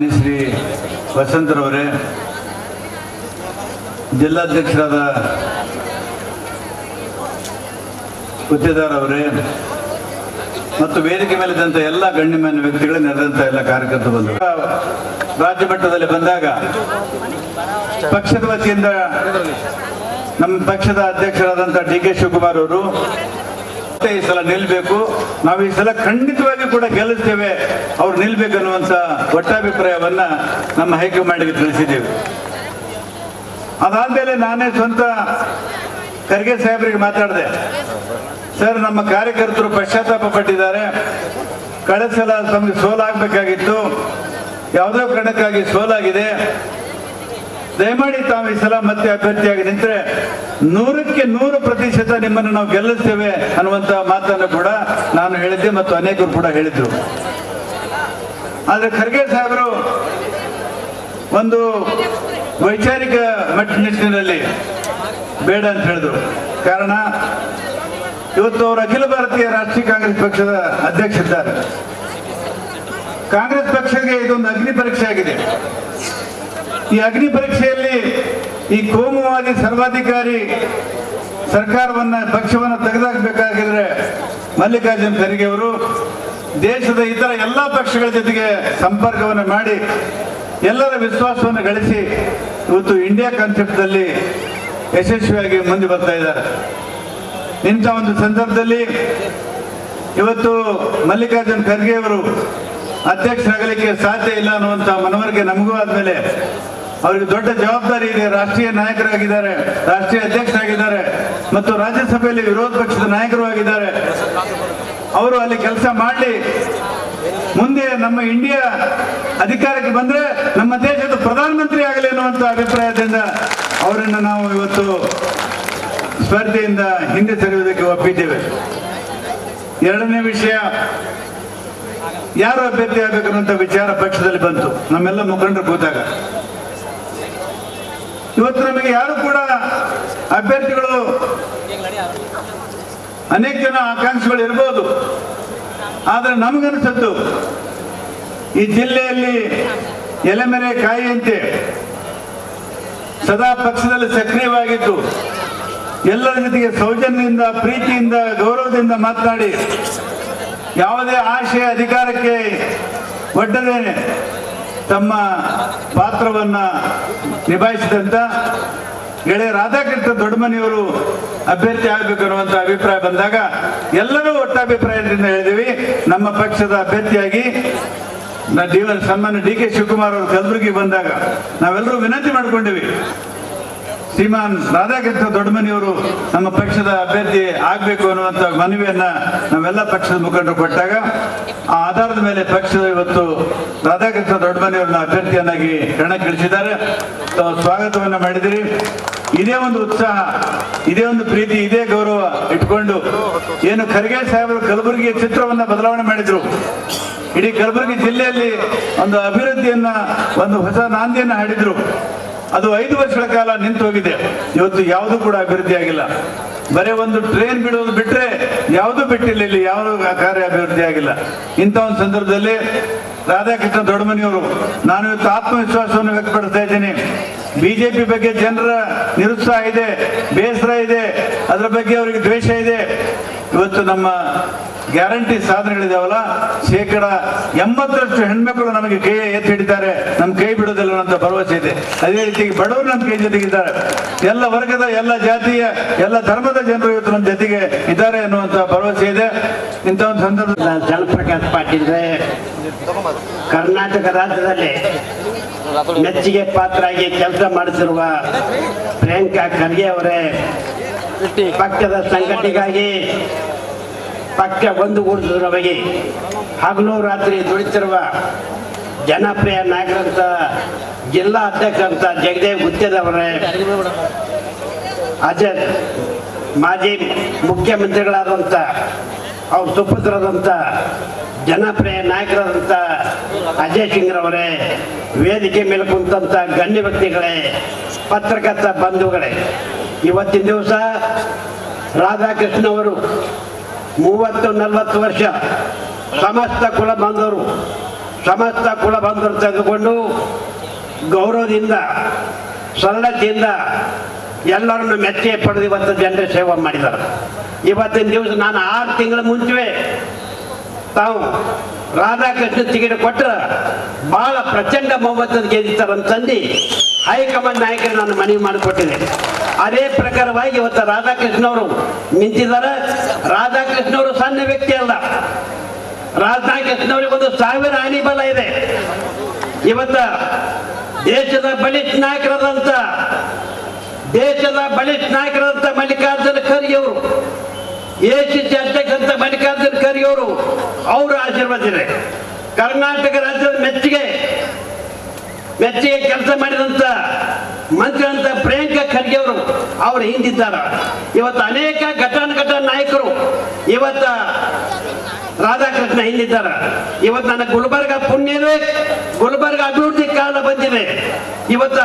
ಶ್ರೀ ವಸಂತರವರೇ, ಜಿಲ್ಲಾಧ್ಯಕ್ಷರಾದ ಗುತ್ತೇದಾರ್ ಅವರೇ, ಮತ್ತು ವೇದಿಕೆ ಮೇಲಿದ್ದಂಥ ಎಲ್ಲ ಗಣ್ಯಮಾನ್ಯ ವ್ಯಕ್ತಿಗಳು ನೆರೆದಂಥ ಎಲ್ಲ ಕಾರ್ಯಕರ್ತರು. ಬಂದರು ರಾಜ್ಯ ಮಟ್ಟದಲ್ಲಿ ಬಂದಾಗ ಪಕ್ಷದ ವತಿಯಿಂದ ನಮ್ಮ ಪಕ್ಷದ ಅಧ್ಯಕ್ಷರಾದಂಥ ಡಿ ಕೆ ಶಿವಕುಮಾರ್ ಅವರು ಈ ಸಲ ನಿಲ್ಬೇಕು. ನಾವು ಈ ಸಲ ಖಂಡಿತವಾಗಿ ಕೂಡ ಗೆಲ್ಲುತ್ತೇವೆ. ಅವ್ರು ನಿಲ್ಬೇಕು ಅನ್ನುವಂತ ಒಟ್ಟಾಭಿಪ್ರಾಯವನ್ನ ನಮ್ಮ ಹೈಕಮಾಂಡ್ಗೆ ತಿಳಿಸಿದ್ದೇವೆ. ಅದಾದ್ಮೇಲೆ ನಾನೇ ಸ್ವಂತ ಖರ್ಗೆ ಸಾಹೇಬರಿಗೆ ಮಾತಾಡಿದೆ. ಸರ್, ನಮ್ಮ ಕಾರ್ಯಕರ್ತರು ಪಶ್ಚಾತ್ತಾಪ ಪಟ್ಟಿದ್ದಾರೆ. ಕಳೆದ ಸಲ ತಮಗೆ ಸೋಲಾಗಬೇಕಾಗಿತ್ತು. ಯಾವುದೋ ಕಾರಣಕ್ಕಾಗಿ ಸೋಲಾಗಿದೆ. ದಯಮಾಡಿ ತಾವು ಈ ಸಲ ಮತ್ತೆ ಅಭ್ಯರ್ಥಿಯಾಗಿ ನಿಂತರೆ ನೂರಕ್ಕೆ ನೂರು ಪ್ರತಿಶತ ನಿಮ್ಮನ್ನು ನಾವು ಗೆಲ್ಲಿಸ್ತೇವೆ ಅನ್ನುವಂತ ಮಾತನ್ನು ಕೂಡ ನಾನು ಹೇಳಿದ್ದೆ ಮತ್ತು ಅನೇಕರು ಕೂಡ ಹೇಳಿದ್ರು. ಆದ್ರೆ ಖರ್ಗೆ ಸಾಹೇಬರು ಒಂದು ವೈಚಾರಿಕ ಮಟ್ಟ ನಿಟ್ಟಿನಲ್ಲಿ ಬೇಡ ಅಂತ ಹೇಳಿದ್ರು. ಕಾರಣ, ಇವತ್ತು ಅವರು ಅಖಿಲ ಭಾರತೀಯ ರಾಷ್ಟ್ರೀಯ ಕಾಂಗ್ರೆಸ್ ಪಕ್ಷದ ಅಧ್ಯಕ್ಷರಿದ್ದಾರೆ. ಕಾಂಗ್ರೆಸ್ ಪಕ್ಷಕ್ಕೆ ಇದೊಂದು ಅಗ್ನಿ ಪರೀಕ್ಷೆ ಆಗಿದೆ. ಈ ಅಗ್ನಿ ಪರೀಕ್ಷೆಯಲ್ಲಿ ಈ ಕೋಮುವಾದಿ ಸರ್ವಾಧಿಕಾರಿ ಸರ್ಕಾರವನ್ನ ಪಕ್ಷವನ್ನ ತೆಗೆದಾಕಬೇಕಾಗಿದ್ರೆ ಮಲ್ಲಿಕಾರ್ಜುನ್ ಖರ್ಗೆ ಅವರು ದೇಶದ ಇತರ ಎಲ್ಲ ಪಕ್ಷಗಳ ಜೊತೆಗೆ ಸಂಪರ್ಕವನ್ನು ಮಾಡಿ ಎಲ್ಲರ ವಿಶ್ವಾಸವನ್ನು ಗಳಿಸಿ ಇವತ್ತು ಇಂಡಿಯಾ ಕಾನ್ಸೆಪ್ಟ್ದಲ್ಲಿ ಯಶಸ್ವಿಯಾಗಿ ಮುಂದೆ ಬರ್ತಾ ಇದ್ದಾರೆ. ಇಂಥ ಒಂದು ಸಂದರ್ಭದಲ್ಲಿ ಇವತ್ತು ಮಲ್ಲಿಕಾರ್ಜುನ್ ಖರ್ಗೆ ಅವರು ಅಧ್ಯಕ್ಷರಾಗಲಿಕ್ಕೆ ಸಾಧ್ಯ ಇಲ್ಲ ಅನ್ನುವಂಥ ಮನವರಿಕೆ ನಮಗೂ ಆದ್ಮೇಲೆ ಅವರಿಗೆ ದೊಡ್ಡ ಜವಾಬ್ದಾರಿ ಇದೆ. ರಾಷ್ಟ್ರೀಯ ನಾಯಕರಾಗಿದ್ದಾರೆ. ರಾಷ್ಟ್ರೀಯ ಅಧ್ಯಕ್ಷರಾಗಿದ್ದಾರೆ. ಮತ್ತು ರಾಜ್ಯಸಭೆಯಲ್ಲಿ ವಿರೋಧ ಪಕ್ಷದ ನಾಯಕರು ಆಗಿದ್ದಾರೆ. ಅವರು ಅಲ್ಲಿ ಕೆಲಸ ಮಾಡಿ ಮುಂದೆ ನಮ್ಮ ಇಂಡಿಯಾ ಅಧಿಕಾರಕ್ಕೆ ಬಂದ್ರೆ ನಮ್ಮ ದೇಶದ ಪ್ರಧಾನಮಂತ್ರಿ ಆಗಲಿ ಅನ್ನುವಂಥ ಅಭಿಪ್ರಾಯದಿಂದ ಅವರನ್ನು ನಾವು ಇವತ್ತು ಸ್ಪರ್ಧೆಯಿಂದ ಹಿಂದೆ ಸರಿಯುವುದಕ್ಕೆ ಒಪ್ಪಿದ್ದೇವೆ. ಎರಡನೇ ವಿಷಯ, ಯಾರು ಅಭ್ಯರ್ಥಿ ಆಗಬೇಕು ಅನ್ನುವಂಥ ವಿಚಾರ ಪಕ್ಷದಲ್ಲಿ ಬಂತು. ನಮ್ಮೆಲ್ಲ ಮುಖಂಡರು ಕೂತಾಗ. ಇವತ್ತು ನಮಗೆ ಯಾರು ಕೂಡ ಅಭ್ಯರ್ಥಿಗಳು ಅನೇಕ ಜನ ಆಕಾಂಕ್ಷಿಗಳು ಇರ್ಬೋದು. ಆದ್ರೆ ನಮ್ಗನ್ಸದ್ದು ಈ ಜಿಲ್ಲೆಯಲ್ಲಿ ಎಲೆಮೆರೆ ಕಾಯಿಯಂತೆ ಸದಾ ಪಕ್ಷದಲ್ಲಿ ಸಕ್ರಿಯವಾಗಿದ್ದು ಎಲ್ಲರ ಜೊತೆಗೆ ಸೌಜನ್ಯದಿಂದ, ಪ್ರೀತಿಯಿಂದ, ಗೌರವದಿಂದ ಮಾತನಾಡಿ ಯಾವುದೇ ಆಶಯ ಅಧಿಕಾರಕ್ಕೆ ಒಡ್ಡದೇನೆ. ತಮ್ಮ ಪಾತ್ರವನ್ನ ನಿಭಾಯಿಸಿದಂತ ಗೆಳೆಯ ರಾಧಾಕೃಷ್ಣ ದೊಡ್ಡಮನಿಯವರು ಅಭ್ಯರ್ಥಿ ಆಗಬೇಕು ಅನ್ನುವಂತ ಅಭಿಪ್ರಾಯ ಬಂದಾಗ ಎಲ್ಲರೂ ಒಟ್ಟಾಭಿಪ್ರಾಯದಿಂದ ಹೇಳಿದೀವಿ. ನಮ್ಮ ಪಕ್ಷದ ಅಭ್ಯರ್ಥಿಯಾಗಿ ಡಿ ಸನ್ಮಾನ್ಯ ಡಿ ಕೆ ಶಿವಕುಮಾರ್ ಅವರು ಕಲಬುರಗಿ ಬಂದಾಗ ನಾವೆಲ್ಲರೂ ವಿನಂತಿ ಮಾಡ್ಕೊಂಡಿವಿ. ಶ್ರೀಮಾನ್ ರಾಧಾಕೃಷ್ಣ ದೊಡ್ಡಮನಿಯವರು ನಮ್ಮ ಪಕ್ಷದ ಅಭ್ಯರ್ಥಿ ಆಗಬೇಕು ಅನ್ನುವಂಥ ಮನವಿಯನ್ನ ನಾವೆಲ್ಲ ಪಕ್ಷದ ಮುಖಂಡರು ಕೊಟ್ಟಾಗ ಆ ಆಧಾರದ ಮೇಲೆ ಪಕ್ಷದ ಇವತ್ತು ರಾಧಾಕೃಷ್ಣ ದೊಡ್ಡಮನಿಯವರನ್ನ ಅಭ್ಯರ್ಥಿಯನ್ನಾಗಿ ಕಣಕ್ಕಿಳಿಸಿದ್ದಾರೆ ತಾವು ಸ್ವಾಗತವನ್ನ ಮಾಡಿದಿರಿ. ಇದೇ ಒಂದು ಉತ್ಸಾಹ, ಇದೇ ಒಂದು ಪ್ರೀತಿ, ಇದೇ ಗೌರವ ಇಟ್ಕೊಂಡು ಏನು ಖರ್ಗೆ ಸಾಹೇಬರು ಕಲಬುರಗಿಯ ಚಿತ್ರವನ್ನ ಬದಲಾವಣೆ ಮಾಡಿದ್ರು. ಇಡೀ ಕಲಬುರಗಿ ಜಿಲ್ಲೆಯಲ್ಲಿ ಒಂದು ಅಭಿವೃದ್ಧಿಯನ್ನ, ಒಂದು ಹೊಸ ನಾಂದಿಯನ್ನ ಹಾಡಿದ್ರು. ಅದು ಐದು ವರ್ಷಗಳ ಕಾಲ ನಿಂತು ಹೋಗಿದೆ ಇವತ್ತು ಯಾವುದು ಕೂಡ ಅಭಿವೃದ್ಧಿ ಆಗಿಲ್ಲ. ಬರೀ ಒಂದು ಟ್ರೈನ್ ಬಿಡೋದು ಬಿಟ್ಟರೆ ಯಾವುದು ಬಿಟ್ಟಿಲ್ಲ ಇಲ್ಲಿ ಯಾವ ಕಾರ್ಯ ಅಭಿವೃದ್ಧಿ ಆಗಿಲ್ಲ. ಇಂಥ ಒಂದು ಸಂದರ್ಭದಲ್ಲಿ ರಾಧಾಕೃಷ್ಣ ದೊಡ್ಡಮನಿಯವರು, ನಾನು ಇವತ್ತು ಆತ್ಮವಿಶ್ವಾಸವನ್ನು ವ್ಯಕ್ತಪಡಿಸ್ತಾ ಇದ್ದೀನಿ. ಬಿಜೆಪಿ ಬಗ್ಗೆ ಜನರ ನಿರುತ್ಸಾಹ ಇದೆ, ಬೇಸರ ಇದೆ, ಅದರ ಬಗ್ಗೆ ಅವರಿಗೆ ದ್ವೇಷ ಇದೆ. ಇವತ್ತು ನಮ್ಮ ಗ್ಯಾರಂಟಿ ಸಾಧನೆಗಳಿದಾವಲ್ಲ? ಶೇಕಡ ಎಂಬತ್ತರಷ್ಟು ಹೆಣ್ಮಕ್ಳು ನಮಗೆ ಕೈ ಎತ್ತಿ ಹಿಡಿತಾರೆ. ನಮ್ಮ ಕೈ ಬಿಡೋದಿಲ್ಲ ಅಂತ ಭರವಸೆ ಇದೆ. ಅದೇ ರೀತಿ ಬಡವರು ನಮ್ಮ ಕೈ ಜೊತೆಗಿದ್ದಾರೆ. ಎಲ್ಲ ವರ್ಗದ, ಎಲ್ಲ ಜಾತಿಯ, ಎಲ್ಲ ಧರ್ಮದ ಜನರು ಇವತ್ತು ನಮ್ಮ ಜೊತೆಗೆ ಇದ್ದಾರೆ ಅನ್ನುವಂತ ಭರವಸೆ ಇದೆ. ಇಂಥ ಒಂದು ಸಂದರ್ಭದಲ್ಲಿ ಜಲಪ್ರಕಾಶ್ ಪಾಟೀಲ್ ಕರ್ನಾಟಕ ರಾಜ್ಯದಲ್ಲಿ ಮೆಚ್ಚುಗೆ ಪಾತ್ರರಾಗಿ ಕೆಲಸ ಮಾಡಿಸಿರುವ ಪ್ರಿಯಾಂಕಾ ಖರ್ಗೆ ಅವರೇ ಪಕ್ಷದ ಸಂಘಟನೆಗಾಗಿ ಪಕ್ಷ ಒಂದುಗೂಡಿಸುವುದರವಾಗಿ ಹಗಲು ರಾತ್ರಿ ದುಡಿತಿರುವ ಜನಪ್ರಿಯ ನಾಯಕರಂತ ಜಿಲ್ಲಾ ಅಧ್ಯಕ್ಷರಂತ ಜಗದೇವ್ ಗುತ್ತೇದವರೇ ಅಜಯ್ ಮಾಜಿ ಮುಖ್ಯಮಂತ್ರಿಗಳಾದಂಥ ಅವ್ರ ಸುಪುತ್ರರಾದಂಥ ಜನಪ್ರಿಯ ನಾಯಕರಾದಂಥ ಅಜಯ್ ಸಿಂಗ್ರವರೇ ವೇದಿಕೆ ಮೇಲೆ ಕುಂತಂಥ ಗಣ್ಯ ವ್ಯಕ್ತಿಗಳೇ, ಪತ್ರಕರ್ತ ಬಂಧುಗಳೇ. ಇವತ್ತಿನ ದಿವಸ ರಾಧಾಕೃಷ್ಣ ಅವರು ಮೂವತ್ತು ನಲವತ್ತು ವರ್ಷ ಸಮಸ್ತ ಕುಲ ಬಂಧರು ಸಮಸ್ತ ಕುಲ ಬಂಧರು ತೆಗೆದುಕೊಂಡು ಗೌರವದಿಂದ, ಸರಳತೆಯಿಂದ ಎಲ್ಲರನ್ನು ಮೆಚ್ಚೆ ಪಡೆದು ಇವತ್ತು ಜನರ ಸೇವೆ ಮಾಡಿದ್ದಾರೆ. ಇವತ್ತಿನ ದಿವಸ ನಾನು ಆರು ತಿಂಗಳ ಮುಂಚೆ ತಾವು ರಾಧಾಕೃಷ್ಣ ಟಿಕೆಟ್ ಕೊಟ್ಟರೆ ಬಹಳ ಪ್ರಚಂಡ ಬಹುಮತದ ಗೆದ್ದಿತ್ತಾರಂತಂದು ಹೈಕಮಾಂಡ್ ನಾಯಕರು ನಾನು ಮನವಿ ಮಾಡಿಕೊಟ್ಟಿದೆ ಅದೇ ಪ್ರಕಾರವಾಗಿ ಇವತ್ತು ರಾಧಾಕೃಷ್ಣ ಅವರು ನಿಂತಿದ್ದಾರೆ. ರಾಧಾಕೃಷ್ಣ ಅವರು ಸಣ್ಣ ವ್ಯಕ್ತಿ ಅಲ್ಲ. ರಾಧಾಕೃಷ್ಣ ಅವರಿಗೆ ಒಂದು ಸಾವಿರ ಆನಿ ಬಲ ಇದೆ. ಇವತ್ತ ದೇಶದ ಬಲಿಷ್ಠ ನಾಯಕರಾದಂತ, ದೇಶದ ಬಲಿಷ್ಠ ನಾಯಕರಾದಂತ ಮಲ್ಲಿಕಾರ್ಜುನ ಖರ್ಗೆ ಅವರು ಎಸಿಸಿ ಅಧ್ಯಕ್ಷ ಮಲ್ಲಿಕಾರ್ಜುನ ಖರ್ಗೆ ಅವರು ಅವರ ಆಶೀರ್ವಾದ ಕರ್ನಾಟಕ ರಾಜ್ಯದ ಮೆಚ್ಚುಗೆ ಮೆಚ್ಚುಗೆ ಕೆಲಸ ಮಾಡಿದಂತ ಮಂತ್ರಿ ಅಂತ ಪ್ರಿಯಾಂಕಾ ಖರ್ಗೆ ಅವರು ಅವರು ಹಿಂದಿದ್ದಾರೆ. ಇವತ್ತು ಅನೇಕ ಘಟಾನುಘಟ ನಾಯಕರು, ಇವತ್ತ ರಾಧಾಕೃಷ್ಣ ಹಿಂದಿದ್ದಾರೆ. ಇವತ್ತು ನನ್ನ ಗುಲ್ಬರ್ಗ ಪುಣ್ಯವೇ ಗುಲ್ಬರ್ಗ ಅಭಿವೃದ್ಧಿ ಕಾಲ ಬಂದಿದೆ. ಇವತ್ತ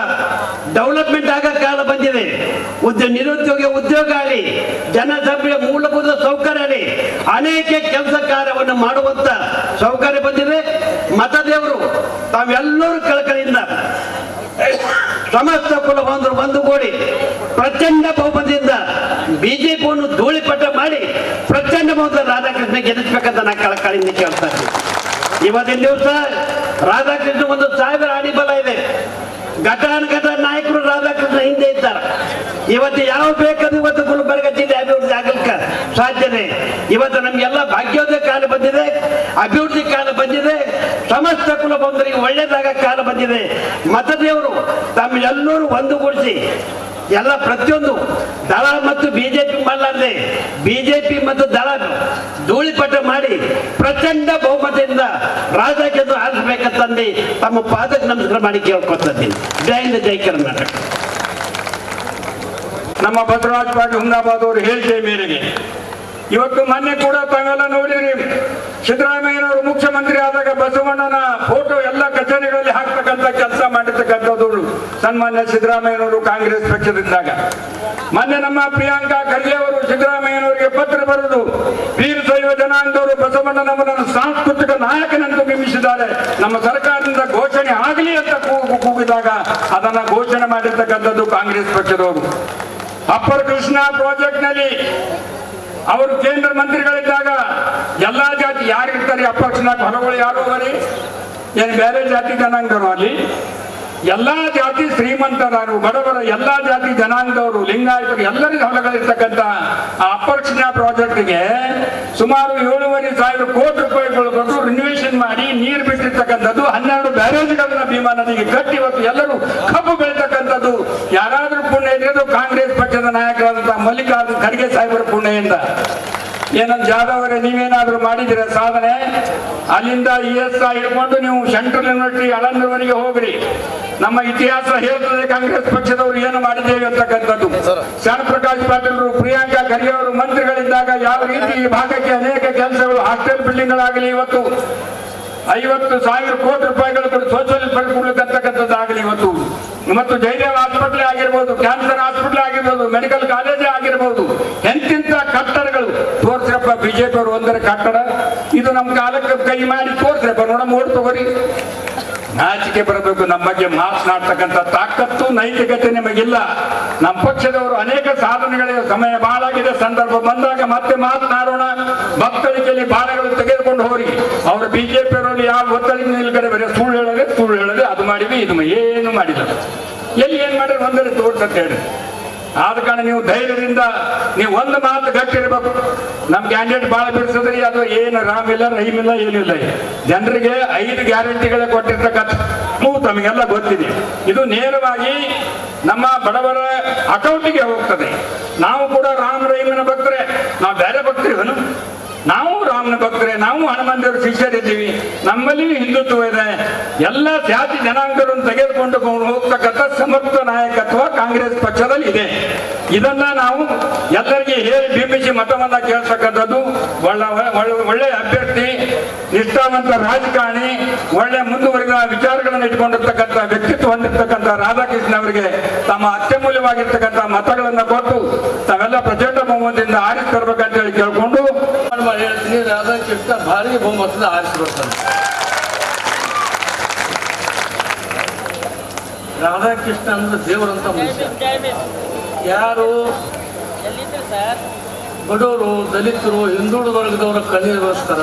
ಡೆವಲಪ್ಮೆಂಟ್ ಆಗ ಕಾಲ ಬಂದಿದೆ. ಉದ್ಯೋಗ ನಿರುದ್ಯೋಗ ಉದ್ಯೋಗ ಆಗಲಿ ಜನಸಭೆಯ ಮೂಲಭೂತ ಸೌಕರ್ಯ ಆಗಲಿ ಅನೇಕ ಕೆಲಸ ಕಾರ್ಯವನ್ನು ಮಾಡುವಂತ ಸೌಕರ್ಯ ಬಂದಿದೆ. ಮತದೇವರು ತಾವೆಲ್ಲರೂ ಕಳಕಳಿಯಿಂದ ಸಮಸ್ತ ಕುಲ ಬಂದರು ಒಂದುಗೂಡಿ ಪ್ರಚಂಡ ಬಹುಮತದಿಂದ ಬಿಜೆಪಿಯನ್ನು ಧೂಳಿಪಟ ಮಾಡಿ ಪ್ರಚಂಡ ಬಹುಮತ ರಾಧಾಕೃಷ್ಣ ಗೆಲ್ಲಿಸ್ಬೇಕಂತ ನಾ ಕಳಕಳಿ ಕೇಳ್ತಾ ಇವತ್ತಿನ ದಿವಸ ರಾಧಾಕೃಷ್ಣ ಒಂದು ಸಾವಿರ ಅಡಿ ಬಲ ಇದೆ. ಘಟಾನುಘಟ ನಾಯಕರು ರಾಧಾಕೃಷ್ಣ ಹಿಂದೆ ಇದ್ದಾರೆ. ಇವತ್ತು ಯಾವ ಬೇಕಾದ್ರೂ ಇವತ್ತು ಗುಲ್ಬರ್ಗ ಜಿಲ್ಲೆ ಅಭಿವೃದ್ಧಿ ಆಗಲಿಕ್ಕೆ ಸಾಧ್ಯತೆ ಇವತ್ತು ನಮ್ಗೆಲ್ಲ ಭಾಗ್ಯೋದಯ ಕಾಲ ಬಂದಿದೆ ಅಭಿವೃದ್ಧಿ ಕಾಲ ಬಂದಿದೆ ಸಮಸ್ತ ಬಂಧುಗಳಿಗೆ ಒಳ್ಳೇದಾಗ ಕಾಲ ಬಂದಿದೆ. ಮತದೇವರು ತಮ್ಮೆಲ್ಲರೂ ಒಂದುಗೂಡಿಸಿ. ಎಲ್ಲ ಪ್ರತಿಯೊಂದು ದಳ ಮತ್ತು ಬಿಜೆಪಿ ಮಾಡಲಾರ್ದೆ, ಬಿಜೆಪಿ ಮತ್ತು ದಳ ಧೂಳಿಪಟ ಮಾಡಿ ಪ್ರಚಂಡ ಬಹುಮತದಿಂದ ರಾಜಕೀಯ ಆರಿಸಬೇಕಂತಂದು ತಮ್ಮ ಪಾದಕ್ಕೆ ನಮಸ್ಕಾರ ಮಾಡಿ ಕೇಳ್ಕೊತೀನಿ ಜೈ ಹಿಂದ್, ಜೈ ಕರ್ನಾಟಕ. ನಮ್ಮ ಬಸವರಾಜ ಪಾಟೀಲ್ ಹುಮ್ನಾಬಾದ್ ಅವರು ಹೇಳಿಕೆ ಮೇರೆಗೆ. ಇವತ್ತು ಮೊನ್ನೆ ಕೂಡ ತಾವೆಲ್ಲ ನೋಡಿರಿ ಸಿದ್ದರಾಮಯ್ಯನವರು ಮುಖ್ಯಮಂತ್ರಿ ಸನ್ಮಾನ್ಯ ಸಿದ್ದರಾಮಯ್ಯನವರು ಕಾಂಗ್ರೆಸ್ ಪಕ್ಷದಿಂದಾಗ ಮೊನ್ನೆ ನಮ್ಮ ಪ್ರಿಯಾಂಕಾ ಖರ್ಗೆ ಅವರು ಸಿದ್ದರಾಮಯ್ಯನವರಿಗೆ ಪತ್ರ ಬರೆದು, ವೀರ ಶೈವ ಜನಾಂಗದವರು ಬಸವಣ್ಣನವರನ್ನು ಸಾಂಸ್ಕೃತಿಕ ನಾಯಕನಂತೂ ಬಿಂಬಿಸಿದ್ದಾರೆ. ನಮ್ಮ ಸರ್ಕಾರದಿಂದ ಘೋಷಣೆ ಆಗಲಿ ಅಂತ ಕೂಗು ಕೂಗಿದಾಗ ಅದನ್ನ ಘೋಷಣೆ ಮಾಡಿರ್ತಕ್ಕಂಥದ್ದು ಕಾಂಗ್ರೆಸ್ ಪಕ್ಷದವರು. ಅಪ್ಪರ್ ಕೃಷ್ಣ ಪ್ರಾಜೆಕ್ಟ್ನಲ್ಲಿ ಅವರು ಕೇಂದ್ರ ಮಂತ್ರಿಗಳಿದ್ದಾಗ ಎಲ್ಲಾ ಜಾತಿ ಯಾರಿರ್ತಾರೆ, ಅಪ್ಪರ್ ಕೃಷ್ಣ ಹೊರಗಳು ಯಾರು ಬರೀ ಏನು ಬೇರೆ ಜಾತಿ ಜನಾಂಗರು ಅಲ್ಲಿ ಎಲ್ಲಾ ಜಾತಿ ಶ್ರೀಮಂತರಾರು ಬಡವರ ಎಲ್ಲಾ ಜಾತಿ ಜನಾಂಗದವರು, ಲಿಂಗಾಯತರು, ಎಲ್ಲರಿಗೂ ಹೊಲಗಳಿರ್ತಕ್ಕಂಥ ಆ ಅಪರಕ್ಷಣಾ ಕೃಷ್ಣ ಪ್ರಾಜೆಕ್ಟ್ಗೆ ಸುಮಾರು ಏಳುವರೆ ಸಾವಿರ ಕೋಟಿ ರೂಪಾಯಿಗಳು ಕೊಟ್ಟು ರಿನೋವೇಷನ್ ಮಾಡಿ ನೀರು ಬಿಟ್ಟಿರ್ತಕ್ಕಂಥದ್ದು, ಹನ್ನೆರಡು ಬ್ಯಾರೇಜ್ಗಳನ್ನ ಭೀಮಾ ನದಿಗೆ ಕಟ್ಟಿ ಇವತ್ತು ಎಲ್ಲರೂ ಕಬ್ಬು ಬೆಳೀತಕ್ಕಂಥದ್ದು. ಯಾರಾದ್ರೂ ಪುಣ್ಯ ಇದ್ರೆ ಕಾಂಗ್ರೆಸ್ ಪಕ್ಷದ ನಾಯಕರಾದಂತಹ ಮಲ್ಲಿಕಾರ್ಜುನ ಖರ್ಗೆ ಸಾಹೇಬರ ಪುಣ್ಯದಿಂದ ಏನಂತ ಜಾಧವ್ ಅವರೇ ನೀವೇನಾದ್ರೂ ಮಾಡಿದಿರ ಸಾಧನೆ? ಅಲ್ಲಿಂದ ಇ ಎಸ್ ಐ ಹಿಡ್ಕೊಂಡು ನೀವು ಸೆಂಟ್ರಲ್ ಯೂನಿವರ್ಸಿಟಿ ಅಳಂದವರಿಗೆ ಹೋಗ್ರಿ. ನಮ್ಮ ಇತಿಹಾಸ ಹೇಳ್ತದೆ, ಕಾಂಗ್ರೆಸ್ ಪಕ್ಷದವರು ಏನು ಮಾಡಿದ್ದೇವೆ ಅಂತಕ್ಕಂಥದ್ದು. ಶಾನ್ ಪ್ರಕಾಶ್ ಪಾಟೀಲ್ರು, ಪ್ರಿಯಾಂಕಾ ಖರ್ಗೆ ಅವರು ಮಂತ್ರಿಗಳಿದ್ದಾಗ ಯಾವ ರೀತಿ ಈ ಭಾಗಕ್ಕೆ ಅನೇಕ ಕೆಲಸಗಳು, ಹಾಸ್ಟೆಲ್ ಬಿಲ್ಡಿಂಗ್ ಗಳಾಗಲಿ ಇವತ್ತು ಐವತ್ತು ಸಾವಿರ ಕೋಟಿ ರೂಪಾಯಿಗಳು ಕೂಡ ಸೋಷಿಯಲ್ ಆಗಲಿ ಇವತ್ತು. ಮತ್ತು ಜಯದೇವ್ ಹಾಸ್ಪಿಟಲ್ ಆಗಿರ್ಬೋದು, ಕ್ಯಾನ್ಸರ್ ಹಾಸ್ಪಿಟಲ್ ಆಗಿರ್ಬೋದು, ಮೆಡಿಕಲ್ ಕಾಲೇಜೇ ಆಗಿರ್ಬೋದು ಎಂತಿಂತ ಕಟ್ಟಡಗಳು ಬಿಜೆಪಿ ಅವರು ಒಂದರ ಕಟ್ಟಡ, ಇದು ನಮ್ಮ ಕಾಲಕ್ಕೆ ಕೈ ಮಾಡಿ ತೋರ್ಸ್ರಪ್ಪ ನೋಡ ಓಡ್ ತಗೋರಿ. ನಾಚಿಕೆ ಬರಬೇಕು, ನಮ್ಮ ಬಗ್ಗೆ ಮಾತನಾಡ್ತಕ್ಕಂಥ ತಾಕತ್ತು, ನೈತಿಕತೆ ನಿಮಗಿಲ್ಲ. ನಮ್ಮ ಪಕ್ಷದವರು ಅನೇಕ ಸಾಧನೆಗಳ ಸಮಯ ಬಾಳಾಗಿದೆ, ಸಂದರ್ಭ ಬಂದಾಗ ಮತ್ತೆ ಮಾತನಾಡೋಣ. ಭಕ್ತಳಿಕೆಯಲ್ಲಿ ಭಾರಗಳು ತೆಗೆದುಕೊಂಡು ಹೋಗಿ ಅವರು ಬಿಜೆಪಿ ಅವರಲ್ಲಿ ಯಾವ ಒತ್ತಡ ನಿಲ್ಗಡೆ ಬರೀ ಸುಳ್ಳು ಹೇಳದೆ ಸುಳ್ಳು ಹೇಳದೆ ಅದು ಮಾಡಿದ್ವಿ, ಇದು ಏನು ಮಾಡಿಲ್ಲ. ಎಲ್ಲಿ ಏನ್ ಮಾಡಿದ್ರೆ ಒಂದರಲ್ಲಿ ತೋರ್ಸಂತ ಹೇಳಿ. ಆದ ಕಾರಣ ನೀವು ಧೈರ್ಯದಿಂದ ನೀವು ಒಂದು ಮಾತು ಗಟ್ಟಿರ್ಬೇಕು ನಮ್ಮ ಕ್ಯಾಂಡಿಡೇಟ್ ಬಹಳ ಬಿಡಿಸಿದ್ರಿ, ಅದು ಏನು ರಾಮ್ ಇಲ್ಲ, ರಹೀಮ್ ಇಲ್ಲ ಏನಿಲ್ಲ ಜನರಿಗೆ ಐದು ಗ್ಯಾರಂಟಿಗಳೇ ಕೊಟ್ಟಿರ್ತಕ್ಕಂಥ ತಮಗೆಲ್ಲ ಗೊತ್ತಿದೆ. ಇದು ನೇರವಾಗಿ ನಮ್ಮ ಬಡವರ ಅಕೌಂಟಿಗೆ ಹೋಗ್ತದೆ. ನಾವು ಕೂಡ ರಾಮ್, ರಹೀಮನ ಭಕ್ತರೆ. ನಾವು ಬೇರೆ ಭಕ್ತರಿವನು ನಾವು ರಾಮನ ಭಕ್ತರೆ, ನಾವು ಹನುಮಂತೇವ್ರ ಶಿಷ್ಯರಿದ್ದೀವಿ. ನಮ್ಮಲ್ಲಿಯೂ ಹಿಂದುತ್ವ ಇದೆ. ಎಲ್ಲ ಜಾತಿ ಜನಾಂಗರನ್ನು ತೆಗೆದುಕೊಂಡು ಹೋಗ್ತಕ್ಕಂಥ ಸಮರ್ಥ ನಾಯಕತ್ವ ಕಾಂಗ್ರೆಸ್ ಪಕ್ಷದಲ್ಲಿ ಇದೆ. ಇದನ್ನ ನಾವು ಎಲ್ಲರಿಗೆ ಹೇಳಿ ಬಿಂಬಿಸಿ ಮತವನ್ನ ಕೇಳ್ತಕ್ಕಂಥದ್ದು ಒಳ್ಳೆ ಒಳ್ಳೆ ಅಭ್ಯರ್ಥಿ, ನಿಷ್ಠಾವಂತ ರಾಜಕಾರಣಿ, ಒಳ್ಳೆ ಮುಂದುವರಿದ ವಿಚಾರಗಳನ್ನು ಇಟ್ಕೊಂಡಿರ್ತಕ್ಕಂಥ ವ್ಯಕ್ತಿತ್ವ ಹೊಂದಿರ್ತಕ್ಕಂಥ ರಾಧಾಕೃಷ್ಣ ಅವರಿಗೆ ತಮ್ಮ ಅತ್ಯಮೂಲ್ಯವಾಗಿರ್ತಕ್ಕಂಥ ಮತಗಳನ್ನು ಕೊಟ್ಟು ತಾವೆಲ್ಲ ಪ್ರಚಂಡ ಬಹುಮತದಿಂದ ಆರಿಸಿ ತರಬೇಕಂತ ಹೇಳಿ ಕೇಳ್ಕೊಂಡು ಸಾರಿಗೆ ಬಹುಮತದ ಆರಿಸಿಕೊಳ್ತಾನೆ ರಾಧಾಕೃಷ್ಣ ಅಂದ್ರೆ ದೇವರಂತ ಮನುಷ್ಯ. ಯಾರು? ಬಡವರು, ದಲಿತರು, ಹಿಂದುಳಿದ ವರ್ಗದವರ ಕಣ್ಣೀರ್ಗೋಸ್ಕರ.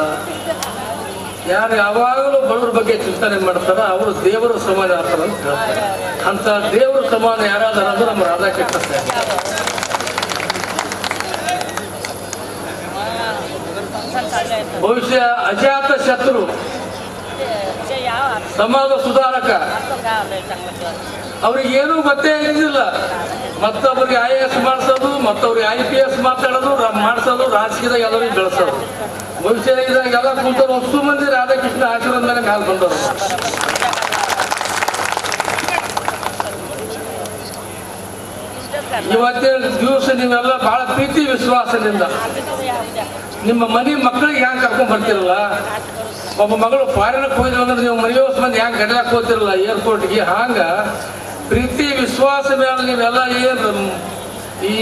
ಯಾರು ಯಾವಾಗಲೂ ಬಡವ್ರ ಬಗ್ಗೆ ಚಿಂತನೆ ಮಾಡ್ತಾರ ಅವರು ದೇವರ ಸಮಾನ ಆಗ್ತಾರ ಅಂತ ಹೇಳ್ತಾರೆ. ಅಂತ ದೇವರ ಸಮಾನ ಯಾರಾದರೂ ಅಂದ್ರೆ ನಮ್ಮ ರಾಧಾಕೃಷ್ಣ ಬಹುಶಃ ಅಜಾತ ಶತ್ರು. ಸಮಾಜ ಸುಧಾರಕ. ಅವ್ರಿಗೆ ಏನು ಗೊತ್ತೇ ಆಗಿದ್ದಿಲ್ಲ ಮತ್ತೊಬ್ರಿಗೆ ಐ ಎ ಎಸ್ ಮಾಡಿಸೋದು, ಮತ್ತೊಬ್ರಿಗೆ ಐ ಪಿ ಎಸ್ ಮಾತಾಡೋದು ಮಾಡಿಸೋದು, ರಾಜಕೀಯದಾಗ ಎಲ್ಲರಿಗೂ ಬೆಳೆಸೋದು. ಬಹುಶಃ ಇದಾಗ ಎಲ್ಲ ಕೂತರು ಒಪ್ಪು ಮಂದಿ ರಾಧಾಕೃಷ್ಣ ಆಶೀರ್ವಾದ ಮೇಲೆ ಬಂದವರು ಇವತ್ತೇಳು ದಿವಸ ನೀವೆಲ್ಲ ಬಹಳ ಪ್ರೀತಿ ವಿಶ್ವಾಸದಿಂದ ನಿಮ್ಮ ಮನೆ ಮಕ್ಕಳಿಗೆ ಯಾಕೆ ಕರ್ಕೊಂಡು ಬರ್ತಿರಲ್ಲ? ಒಬ್ಬ ಮಗಳು ಫಾರಿನಕ್ಕೆ ಹೋಗಿದ್ರು ಅಂದ್ರೆ ನೀವು ಮನೆಯೋ ಮಂದಿ ಯಾಕೆ ಗಡ್ಲಾಕ್ ಹೋಗ್ತಿರಲ್ಲ? ಏರ್ಪೋರ್ಟ್ಗೆ ಹಾಂಗ ಪ್ರೀತಿ ವಿಶ್ವಾಸ ಮೇಲೆ ನೀವೆಲ್ಲ ಏನು ಈ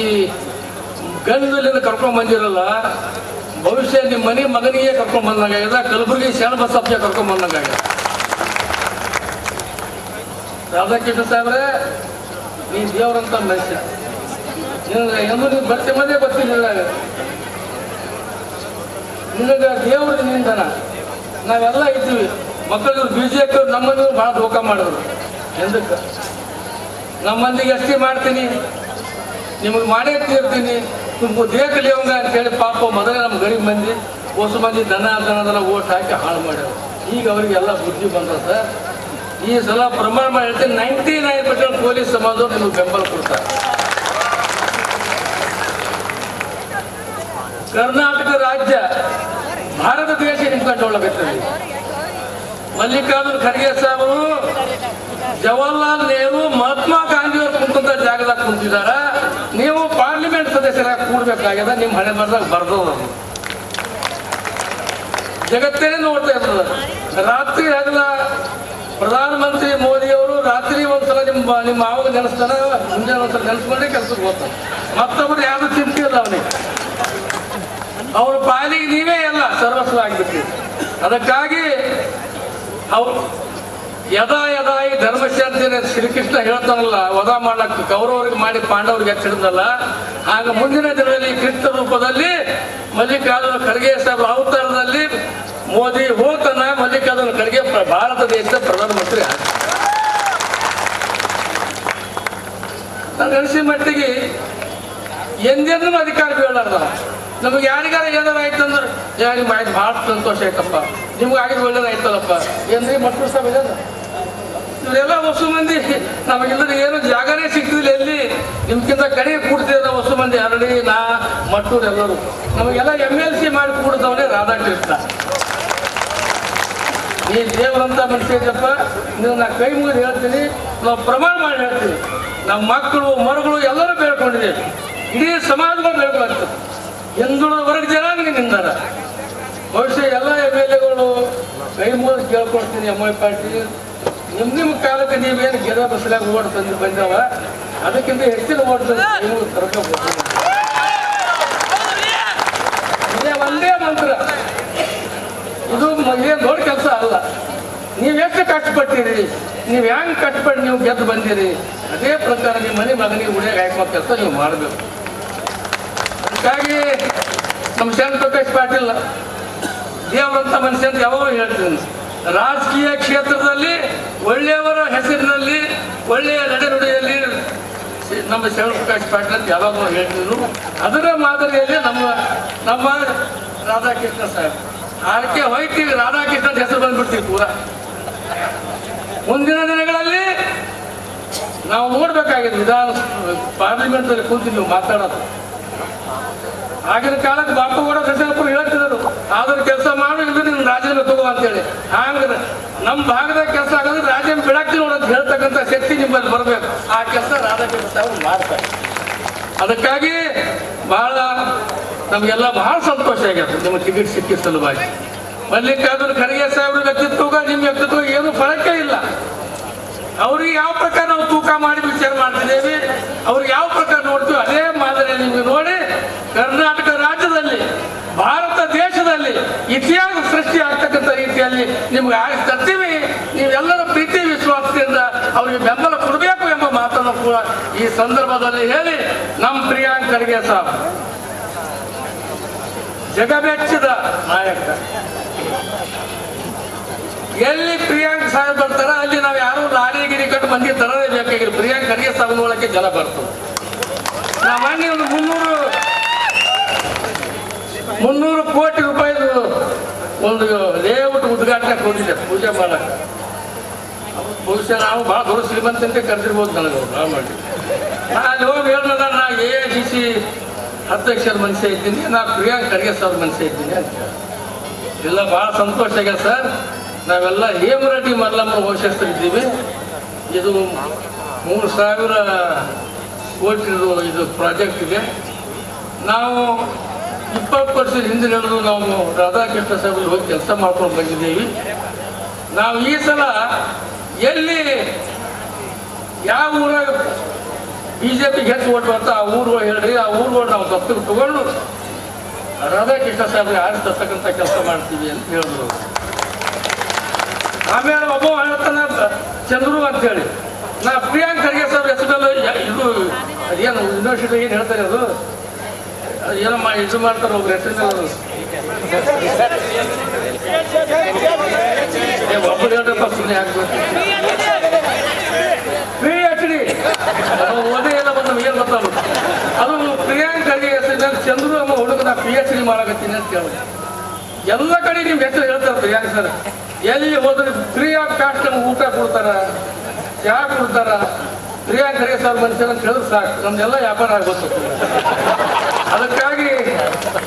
ಗಂಧದಲ್ಲಿ ಕರ್ಕೊಂಡ್ ಬಂದಿರಲ್ಲ, ಭವಿಷ್ಯ ನಿಮ್ಮ ಮನೆ ಮಗನಿಗೆ ಕರ್ಕೊಂಡ್ ಬಂದಂಗಾಗ್ಯದ ಕಲಬುರಗಿ ಶರಣ ಬಸಪ್ಪಗೆ ಕರ್ಕೊಂಡ್ ಬಂದಂಗಾಗ್ಯದ ರಾಧಾಕೃಷ್ಣ ಸಾಹೇಬ್ರೆ ನೀ ದೇವರಂತ ಮನುಷ್ಯ. ನಿನಗೆ ಎಂದು ನೀವು ಬರ್ತಿ ಮನೆ ಬರ್ತಿಲ್ಲ ನಿನಗೆ ದೇವರು ನಿಂದನ. ನಾವೆಲ್ಲ ಇದ್ದೀವಿ. ಮಕ್ಕಳು ಬಿ ಜೆ ಪಿ ನಮ್ಮನ್ನು ಭಾಳ ಧೋಕ ಮಾಡಿದ್ರು. ಎಂದಕ್ಕೆ? ನಮ್ಮ ಮಂದಿಗೆ ಅಷ್ಟೇ ಮಾಡ್ತೀನಿ. ನಿಮಗೆ ಮಾಡೇ ತೀರ್ತೀನಿ. ತುಂಬ ದೇಹಕ್ಕೆ ಲೇವಂಗ ಅಂತೇಳಿ ಪಾಪ ಮೊದಲೇ ನಮ್ಮ ಗರೀಬ್ ಮಂದಿ, ಹೊಸ ಮಂದಿ ದನ ದನದನ ಓಟ್ ಹಾಕಿ ಹಾಳು ಮಾಡ್ಯಾರ. ಈಗ ಅವರಿಗೆಲ್ಲ ಬುದ್ಧಿ ಬಂದ ಸರ್. ಈ ಸಲ ಪ್ರಮಾಣ ಮಾಡಿ ಹೇಳ್ತೀನಿ ನೈಂಟಿ ನೈನ್ ಪರ್ಸೆಂಟ್ ಪೊಲೀಸ್ ಸಮಾಜ ನಿಮಗೆ ಬೆಂಬಲ ಕೊಡ್ತಾರೆ. ಕರ್ನಾಟಕ ರಾಜ್ಯ ಭಾರತ ದೇಶ ನಿಂತ್ಕೊಂಡೊಳಗತ್ತದೆ ಮಲ್ಲಿಕಾರ್ಜುನ್ ಖರ್ಗೆ ಸಾಹೇಬರು ಜವಾಹರ್ಲಾಲ್ ನೆಹರು, ಮಹಾತ್ಮ ಗಾಂಧಿ ಅವರು ಕುಂತ ಜಾಗದಾಗ ಕುಂತಿದಾರ. ನೀವು ಪಾರ್ಲಿಮೆಂಟ್ ಸದಸ್ಯರಾಗಿ ಕೂಡ್ಬೇಕಾಗ್ಯದ, ನಿಮ್ಮ ಹಣೆ ಬರ್ದಾಗ ಬರ್ದು. ಜಗತ್ತೇನೆ ನೋಡ್ತಾ ಇರ್ತದ ರಾತ್ರಿ ಹಗಲ ಪ್ರಧಾನಮಂತ್ರಿ ಮೋದಿ ಅವರು ರಾತ್ರಿ ಒಂದ್ಸಲ ನಿಮ್ಮ ನಿಮ್ಮ ಮಾವಾಗ ನೆನೆಸ್ತಾರ ಮುಂಜಾನೆ ಒಂದ್ಸಲ ನೆನೆಸ್ಕೊಂಡೇ ಕೆಲ್ಸಕ್ಕೆ ಹೋಗ್ತಾರೆ ಮತ್ತೊಬ್ಬರು ಯಾರು ಚಿಂತೆ ಅವ್ರ ಪಾಲಿಗೆ ನೀವೇ ಎಲ್ಲ ಸರ್ವಸ್ವ ಆಗ್ಬಿಟ್ಟಿ ಅದಕ್ಕಾಗಿ ಅವ್ರು ಯದಾ ಯದಾಯಿ ಧರ್ಮಶಾಂತಿನ ಶ್ರೀಕೃಷ್ಣ ಹೇಳ್ತಾನಲ್ಲ, ವಧ ಮಾಡಕ್ಕೆ ಕೌರವರಿಗೆ ಮಾಡಿ ಪಾಂಡವರಿಗೆ ಎಚ್ಚಿಡಿದಲ್ಲ ಆಗ ಮುಂದಿನ ದಿನದಲ್ಲಿ ಕೃಷ್ಣ ರೂಪದಲ್ಲಿ ಮಲ್ಲಿಕಾರ್ಜುನ ಖರ್ಗೆ ಸಾಹೇಬ್ ಅವತಾರದಲ್ಲಿ ಮೋದಿ ಹೋತನ ಮಲ್ಲಿಕಾರ್ಜುನ ಖರ್ಗೆ ಭಾರತ ದೇಶದ ಪ್ರಧಾನಮಂತ್ರಿ ನನ್ನ ಅನಿಸಿದ ಮಟ್ಟಿಗೆ ಎಂದೆಂದೂ ಅಧಿಕಾರ ಬೀಳಾರ್ದ ನಮಗೆ ಯಾರಿಗಾರ ಏನಾರ ಆಯ್ತು ಅಂದ್ರೆ, ಯಾರಿಗೆ ಆಯ್ತು, ಭಾಳ ಸಂತೋಷ ಆಯ್ತಪ್ಪ. ನಿಮ್ಗೆ ಆಗಿದ್ದು ಒಳ್ಳೇದಾಯ್ತಲ್ಲಪ್ಪ ಏನ್ರಿ ಮಕ್ಕಳು ಸಹ ಇವರೆಲ್ಲ ಹೊಸ ಮಂದಿ. ನಮಗಿಲ್ಲದ್ರೆ ಏನು ಜಾಗನೇ ಸಿಗ್ತಿಲ್ಲ ಎಲ್ಲಿ? ನಿಮ್ಗಿಂತ ಕಡೆಗೆ ಕೂಡ್ತಿದ್ರೆ ಹೊಸ ಮಂದಿ. ಹರಡಿ ನಾ, ಮಟ್ಟೂರು ಎಲ್ಲರೂ. ನಮಗೆಲ್ಲ ಎಂ ಎಲ್ ಸಿ ಮಾಡಿ ಕೂಡಿದವನೇ ರಾಧಾಕೃಷ್ಣ. ಈ ದೇವರಂತ ಮನುಷ್ಯಪ್ಪ ನೀವು ನಾ ಕೈ ಮುಗಿದು ಹೇಳ್ತೀನಿ. ನಾವು ಪ್ರಮಾಣ ಮಾಡಿ ಹೇಳ್ತೀನಿ. ನಮ್ಮ ಮಕ್ಕಳು, ಮರುಗಳು ಎಲ್ಲರೂ ಬೇಡ್ಕೊಂಡಿದ್ದೀವಿ ಇಡೀ ಸಮಾಜಗಳು ಬೇಡ್ಕೊಳ್ತದೆ ಹಿಂದುಳಿದ ವರ್ಗ ಜನಾಂಗ ನಿಂದಾರ ಬಹುಶಃ ಎಲ್ಲ ಎಂ ಎಲ್ ಎಗಳು ಕೈ ಮೂಲ ಕೇಳ್ಕೊಳ್ತೀನಿ ಎಂ ಐ ಪಾರ್ಟಿ. ನಿಮ್ ನಿಮ್ಮ ಕಾಲಕ್ಕೆ ನೀವೇನು ಗೆದ ಬಸ್ಲಾಗ ಓಟ್ ತಂದು ಬಂದವ? ಅದಕ್ಕಿಂತ ಹೆಚ್ಚಿನ ಓಟ್ ಇದೇ ಒಂದೇ ಮಂತ್ರ. ಇದು ಏನು ದೊಡ್ಡ ಕೆಲಸ ಅಲ್ಲ. ನೀವು ಎಷ್ಟು ಕಷ್ಟಪಟ್ಟಿರಿ ನೀವು ಹೆಂಗ್ ಕಷ್ಟಪಟ್ಟು ನೀವು ಗೆದ್ದು ಬಂದಿರಿ? ಅದೇ ಪ್ರಕಾರ ನಿಮ್ಮ ಮನೆ ಮಗನಿಗೆ ಉಳಿಯಾಗ ಹಾಕೋ ಕೆಲಸ ನೀವು ಮಾಡಬೇಕು. ಅದಕ್ಕಾಗಿ ನಮ್ಮ ಶರಣ್ ಪ್ರಕಾಶ್ ಪಾಟೀಲ್ ದೇವರಂತ ಮನುಷ್ಯ ಅಂತ ಯಾವಾಗಲೂ ಹೇಳ್ತೀನಿ. ರಾಜಕೀಯ ಕ್ಷೇತ್ರದಲ್ಲಿ ಒಳ್ಳೆಯವರ ಹೆಸರಿನಲ್ಲಿ ಒಳ್ಳೆಯ ನಡೆನುಡಿಯಲ್ಲಿ ನಮ್ಮ ಶರಣ ಪ್ರಕಾಶ್ ಪಾಟೀಲ್ ಅಂತ ಯಾವಾಗಲೂ ಹೇಳ್ತಿದ್ರು ಅದರ ಮಾದರಿಯಲ್ಲಿ ನಮ್ಮ ನಮ್ಮ ರಾಧಾಕೃಷ್ಣ ಸಾಹೇಬ್. ಅದಕ್ಕೆ ಹೋಯ್ತೀವಿ ರಾಧಾಕೃಷ್ಣ ಹೆಸರು ಬಂದ್ಬಿಡ್ತೀವಿ ಪೂರ ಮುಂದಿನ ದಿನಗಳಲ್ಲಿ ನಾವು ನೋಡ್ಬೇಕಾಗಿದೆ ವಿಧಾನ ಪಾರ್ಲಿಮೆಂಟ್ ಅಲ್ಲಿ ಕೂತು ನೀವು ಮಾತಾಡೋದು. ಆಗಿನ ಕಾಲಕ್ಕೆ ಬಾಪು ಕೂಡ ಕೃಷ್ಣಪ್ಪರು ಹೇಳ್ತಿದ್ರು, ಆದ್ರೆ ಕೆಲಸ ಮಾಡಿ ನಿನ್ನ ನೀನು ರಾಜೀನಾಮೆ ತಗೋ ಅಂತೇಳಿ. ಹಂಗ ನಮ್ಮ ಭಾಗದಾಗ ಕೆಲಸ ಆಗೋದ್ರೆ ರಾಜೀನಾಮೆ ಬಿಡಾಕ್ತಿ ಅಂತ ಹೇಳ್ತಕ್ಕಂಥ ಶಕ್ತಿ ನಿಮ್ಮಲ್ಲಿ ಬರಬೇಕು. ಆ ಕೆಲಸ ರಾಧಾಕೃಷ್ಣ ಮಾಡ್ತಾರೆ. ಅದಕ್ಕಾಗಿ ಬಹಳ ನಮಗೆಲ್ಲ ಬಹಳ ಸಂತೋಷ ಆಗ್ಯದ ನಿಮ್ಮ ಟಿಕೆಟ್ ಸಿಕ್ಕಿದ ಸಲುವಾಗಿ. ಮಲ್ಲಿಕಾರ್ಜುನ ಖರ್ಗೆ ಸಾಹೇಬ್ರ ವ್ಯಕ್ತಿತ್ವ ನಿಮ್ಮ ವ್ಯಕ್ತಿತ್ವ ಏನು ಫರಕೇ ಇಲ್ಲ. ಅವ್ರಿಗೆ ಯಾವ ಪ್ರಕಾರ ನಾವು ತೂಕ ಮಾಡಿ ವಿಚಾರ ಮಾಡ್ತಿದ್ದೇವೆ, ಅವ್ರಿಗೆ ಯಾವ ಪ್ರಕಾರ ನೋಡ್ತೀವಿ ಅದೇ ಮಾದರಿ ನಿಮ್ಗೆ ನೋಡಿ ಕರ್ನಾಟಕ ರಾಜ್ಯದಲ್ಲಿ, ಭಾರತ ದೇಶದಲ್ಲಿ ಇತಿಹಾಸ ಸೃಷ್ಟಿ ಆಗ್ತಕ್ಕಂಥ ರೀತಿಯಲ್ಲಿ ನಿಮ್ಗೆ ತರ್ತೀವಿ. ನೀವೆಲ್ಲರ ಪ್ರೀತಿ, ವಿಶ್ವಾಸದಿಂದ ಅವರಿಗೆ ಬೆಂಬಲ ಕೊಡಬೇಕು ಎಂಬ ಮಾತನ್ನು ಕೂಡ ಈ ಸಂದರ್ಭದಲ್ಲಿ ಹೇಳಿ ನಮ್ಮ ಪ್ರಿಯಾಂಕ್ ಖರ್ಗೆ ಸಾಬ್ ಜಗಮೆಚ್ಚಿದ ನಾಯಕ. ಎಲ್ಲಿ ಪ್ರಿಯಾಂಕ್ ಸಾಹೇಬ್ ಬರ್ತಾರ ಅಲ್ಲಿ ನಾವು ಯಾರು ಲಾರಿಗಿರಿ ಕಟ್ಟು ಮಂದಿ ತರಲೇ ಬೇಕಾಗಿಲ್ಲ. ಪ್ರಿಯಾಂಕ್ ಖರ್ಗೆ ಸಾಬ್ ನೋಡಕ್ಕೆ ಜನ ಬರ್ತದೆ. ನಾವು ಒಂದು ಮುನ್ನೂರು ಮುನ್ನೂರು ಕೋಟಿ ರೂಪಾಯಿದು ಒಂದು ಲೇಔಟ್ ಉದ್ಘಾಟನೆ ಕೊಟ್ಟಿದೆ. ಪೂಜೆ ಮಾಡಕ್ಕೆ ಬಹುಶಃ ನಾವು ಭಾಳ ದೊಡ್ಡ ಶ್ರೀಮಂತ ಅಂತ ಕರೆದಿರ್ಬೋದು ನನಗೆ ನಾ ಅಲ್ಲಿ ಹೋಗಿ ನಾ ಎ ಐ ಸಿ ಸಿ ಅಧ್ಯಕ್ಷರ ಮನುಷ್ಯ ಇದ್ದೀನಿ, ನಾ ಪ್ರಿಯಾಂಕ್ ಖರ್ಗೆ ಸರ್ ಮನುಷ್ಯ ಇದ್ದೀನಿ ಅಂತ ಎಲ್ಲ ಭಾಳ ಸಂತೋಷ ಆಗ್ಯದ ಸರ್. ನಾವೆಲ್ಲ ಹೇಮರೆಡ್ಡಿ ಮಲ್ಲಮ್ಮ ಘೋಷಿಸ್ತಿದ್ದೀವಿ ಇದು ಮೂರು ಸಾವಿರ ಕೋಟಿ ಇದು ಪ್ರಾಜೆಕ್ಟ್ ಇದೆ. ನಾವು ಇಪ್ಪತ್ತು ವರ್ಷ ಹಿಂದೆ ನಡೆದು ನಾವು ರಾಧಾಕೃಷ್ಣ ಸಾಹೇಬಲ್ಲಿ ಹೋಗಿ ಕೆಲಸ ಮಾಡ್ಕೊಂಡು ಬಂದಿದ್ದೀವಿ. ನಾವು ಈ ಸಲ ಎಲ್ಲಿ ಯಾವ ಊರಾಗ ಬಿ ಜೆ ಪಿಗೆ ಹೆಚ್ಚು ಓಟ್ ಬರ್ತಾ ಆ ಊರುಗಳು ಹೇಳ್ರಿ, ಆ ಊರುಗಳು ನಾವು ದತ್ತಕ್ಕೆ ತಗೊಂಡು ರಾಧಾಕೃಷ್ಣ ಸಾಹೇಬ್ರಿಗೆ ಆರಿಸಿ ತರ್ತಕ್ಕಂಥ ಕೆಲಸ ಮಾಡ್ತೀವಿ ಅಂತ ಹೇಳಿದ್ರು. ಆಮೇಲೆ ಒಬ್ಬ ಹೇಳ್ತಾನ ಚಂದ್ರು ಅಂತೇಳಿ. ನಾ ಪ್ರಿಯಾಂಕ್ ಖರ್ಗೆ ಸಾಹೇಬ್ ಹೆಸರಲ್ಲಿ ಇದು ಅದೇನು ಯೂನಿವರ್ಸಿಟಿ ಏನು ಹೇಳ್ತಾರೆ ಅದು? ಏನೋ ಇದು ಮಾಡ್ತಾರೆ ಒಬ್ರು ಹೆಸರಿನಲ್ಲಿ ಒಬ್ಬರು ಹೇಳ್ರಪ್ಪ ಸುಮ್ಮನೆ ಹಾಕ್ಬೇಕು ಪಿ ಎಚ್ ಡಿ ಓದೇ ಎಲ್ಲ ಬಂದು ಏನು ಗೊತ್ತಾಗ ಅದು ಪ್ರಿಯಾಂಕ್ ಖರ್ಗೆ ಹೆಸರಿನಲ್ಲಿ ಚಂದ್ರು ಅಮ್ಮ ಹುಡುಗ ನಾ ಪಿ ಎಚ್ ಡಿ ಮಾಡಕತ್ತೀನಿ ಅಂತ ಕೇಳಿದೆ ಎಲ್ಲ ಕಡೆ ನಿಮ್ಗೆ ಹೆಸರು ಹೇಳ್ತಾರೆ ಪ್ರಿಯಾಂಕ್ ಸರ್ ಎಲ್ಲಿ ಹೋದ್ರೆ ಫ್ರೀ ಆಫ್ ಕಾಸ್ಟ್ ನಮ್ಗೆ ಊಟ ಕೊಡ್ತಾರ, ಚಹಾ ಕೊಡ್ತಾರ ಪ್ರಿಯಾಂಕ್ ಖರ್ಗೆ ಸರ್ ಅಂತ ಹೇಳಿದ್ರೆ ಸಾಕು. ನಮ್ದೆಲ್ಲ ವ್ಯಾಪಾರ ಆಗ್ಬೋದು ಅದಕ್ಕಾಗಿ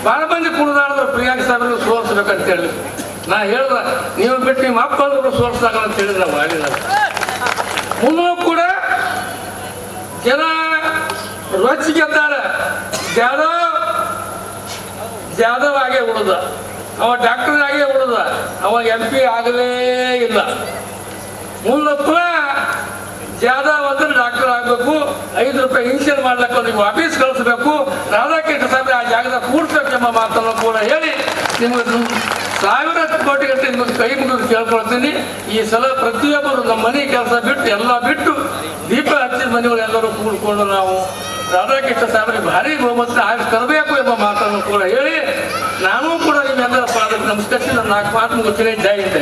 ಬಹಳ ಮಂದಿ ಕುಣಿದಾಡಿದ್ರು ಪ್ರಿಯಾಂಕ್ ಸಾಹೇಬ್ರಿಗೆ ಸೋಲ್ಸ್ಬೇಕಂತ ಹೇಳಿ ನಾ ಹೇಳ್ದ, ನೀವು ಬಿಟ್ಟು ನಿಮ್ಮ ಅಪ್ಪ ಅಂದ್ರು ಸೋಲ್ಸಾಗಲ್ಲ ಅಂತ ಹೇಳಿದ್ರೆ ನಾವು ಆಗಿಲ್ಲ ಮುಂದೂ ಕೂಡ ಜನ ರೊಚ್ಚಿಗೆದ್ದಾರೆ ಜಾಧವ್ ಜಾಧವ್ ಆಗೇ ಉಳಿದ. ಅವ ಡಾಕ್ಟರ್ ಆಗೇ ಉಳಿದ. ಅವ ಎಂ ಪಿ ಆಗಲೇ ಇಲ್ಲ. ಮುಂದೆ ಜಾಧವ್ ಅಂದ್ರೆ ಡಾಕ್ಟರ್ ಆಗಬೇಕು, ಐದು ರೂಪಾಯಿ ಇನ್ಶೂರ್ ಮಾಡ್ಲಿಕ್ಕೆ ನಿಮ್ಗೆ ವಾಪೀಸ್ ಕಳಿಸ್ಬೇಕು, ರಾಧಾಕೃಷ್ಣ ಸಾಹೇಬ್ ಆ ಜಾಗದ ಕೂಡ್ಸ್ಬೇಕು ಎಂಬ ಮಾತನ್ನು ಕೂಡ ಹೇಳಿ ನಿಮ್ಗೆ ಸಾವಿರ ಕೋಟಿ ಗಂಟೆ ನಿಮಗೆ ಕೈ ಮುಗಿದು ಕೇಳ್ಕೊಳ್ತೀನಿ. ಈ ಸಲ ಪ್ರತಿಯೊಬ್ಬರು ನಮ್ಮ ಮನೆ ಕೆಲಸ ಬಿಟ್ಟು, ಎಲ್ಲ ಬಿಟ್ಟು ದೀಪ ಹಚ್ಚಿದ ಮನೆಯವರು ಎಲ್ಲರೂ ಕೂಡ್ಕೊಂಡು ನಾವು ರಾಧಾಕೃಷ್ಣ ಸಾಹೇಬ್ರಿಗೆ ಭಾರಿ ಬಹುಮತ ಆಗಿ ತರಬೇಕು ಎಂಬ ಮಾತನ್ನು ಕೂಡ ಹೇಳಿ, ನಾನು ಕೂಡ ನಿಮ್ಮೆಲ್ಲರ ಪಾದಕ್ಕೆ ನಮಸ್ಕರಿಸಿ. ನನ್ನ ನಾಲ್ಕು ಮಾತು ಮುಗಿಸ್ತೀನಿ. ಜೈ ಅಂತ